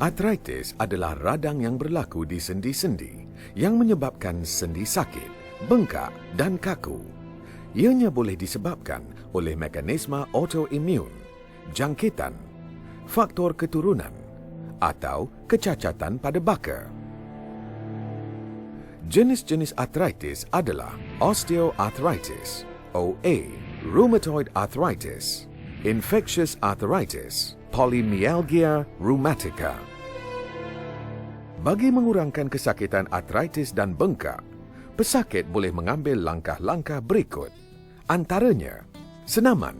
Artritis adalah radang yang berlaku di sendi-sendi yang menyebabkan sendi sakit, bengkak dan kaku. Ianya boleh disebabkan oleh mekanisme autoimun, jangkitan, faktor keturunan atau kecacatan pada baka. Jenis-jenis artritis adalah osteoarthritis, OA, rheumatoid arthritis, infectious arthritis, polymyalgia rheumatica. Bagi mengurangkan kesakitan artritis dan bengkak, pesakit boleh mengambil langkah-langkah berikut. Antaranya, senaman.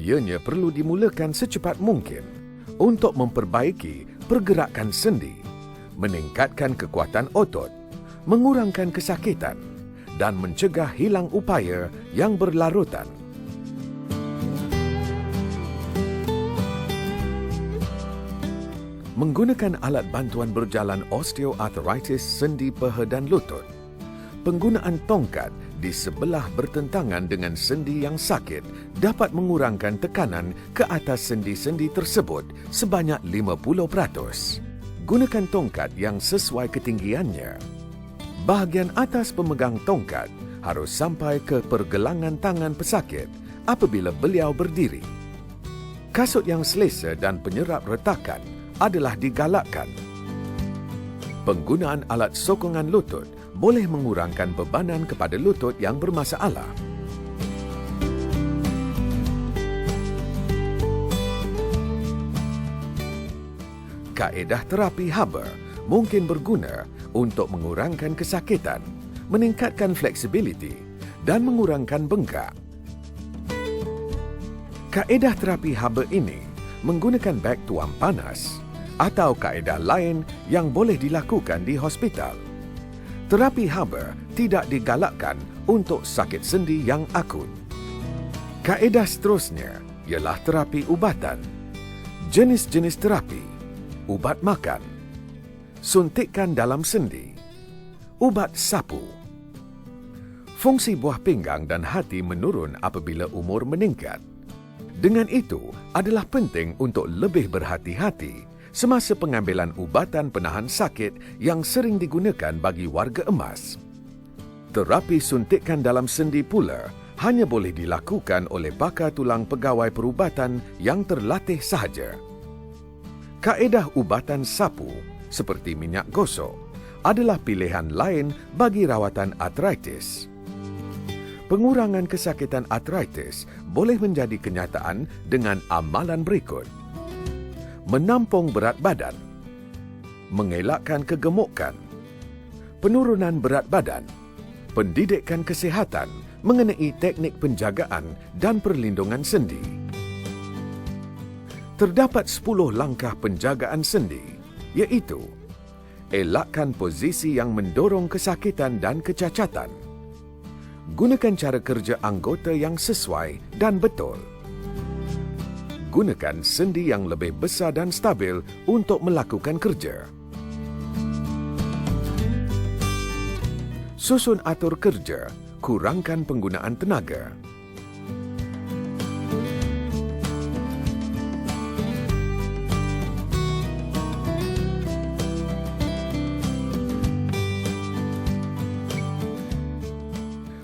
Ianya perlu dimulakan secepat mungkin untuk memperbaiki pergerakan sendi, meningkatkan kekuatan otot, mengurangkan kesakitan dan mencegah hilang upaya yang berlarutan. Menggunakan alat bantuan berjalan osteoarthritis sendi peha dan lutut. Penggunaan tongkat di sebelah bertentangan dengan sendi yang sakit dapat mengurangkan tekanan ke atas sendi-sendi tersebut sebanyak 50%. Gunakan tongkat yang sesuai ketinggiannya. Bahagian atas pemegang tongkat harus sampai ke pergelangan tangan pesakit apabila beliau berdiri. Kasut yang selesa dan penyerap retakan adalah digalakkan. Penggunaan alat sokongan lutut boleh mengurangkan bebanan kepada lutut yang bermasalah. Kaedah terapi Haber mungkin berguna untuk mengurangkan kesakitan, meningkatkan fleksibiliti dan mengurangkan bengkak. Kaedah terapi Haber ini menggunakan beg tuam panas atau kaedah lain yang boleh dilakukan di hospital. Terapi Haber tidak digalakkan untuk sakit sendi yang akut. Kaedah seterusnya ialah terapi ubatan. Jenis-jenis terapi. Ubat makan. Suntikan dalam sendi. Ubat sapu. Fungsi buah pinggang dan hati menurun apabila umur meningkat. Dengan itu, adalah penting untuk lebih berhati-hati semasa pengambilan ubatan penahan sakit yang sering digunakan bagi warga emas. Terapi suntikan dalam sendi pula hanya boleh dilakukan oleh bakar tulang pegawai perubatan yang terlatih sahaja. Kaedah ubatan sapu seperti minyak gosok adalah pilihan lain bagi rawatan artritis. Pengurangan kesakitan artritis boleh menjadi kenyataan dengan amalan berikut menampung berat badan, mengelakkan kegemukan, penurunan berat badan, pendidikan kesihatan mengenai teknik penjagaan dan perlindungan sendi. Terdapat 10 langkah penjagaan sendi, iaitu elakkan posisi yang mendorong kesakitan dan kecacatan. Gunakan cara kerja anggota yang sesuai dan betul gunakan sendi yang lebih besar dan stabil untuk melakukan kerja. Susun atur kerja, kurangkan penggunaan tenaga.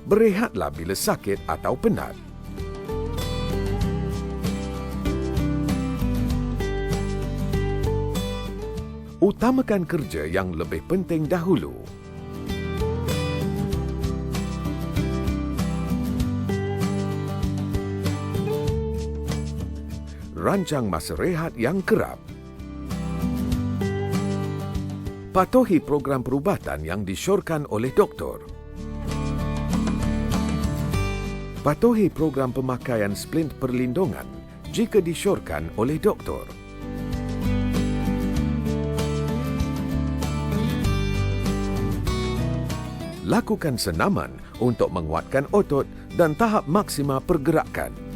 Berehatlah bila sakit atau penat. Utamakan kerja yang lebih penting dahulu. Rancang masa rehat yang kerap. Patuhi program perubatan yang disyorkan oleh doktor. Patuhi program pemakaian splint perlindungan jika disyorkan oleh doktor. Lakukan senaman untuk menguatkan otot dan tahap maksima pergerakan.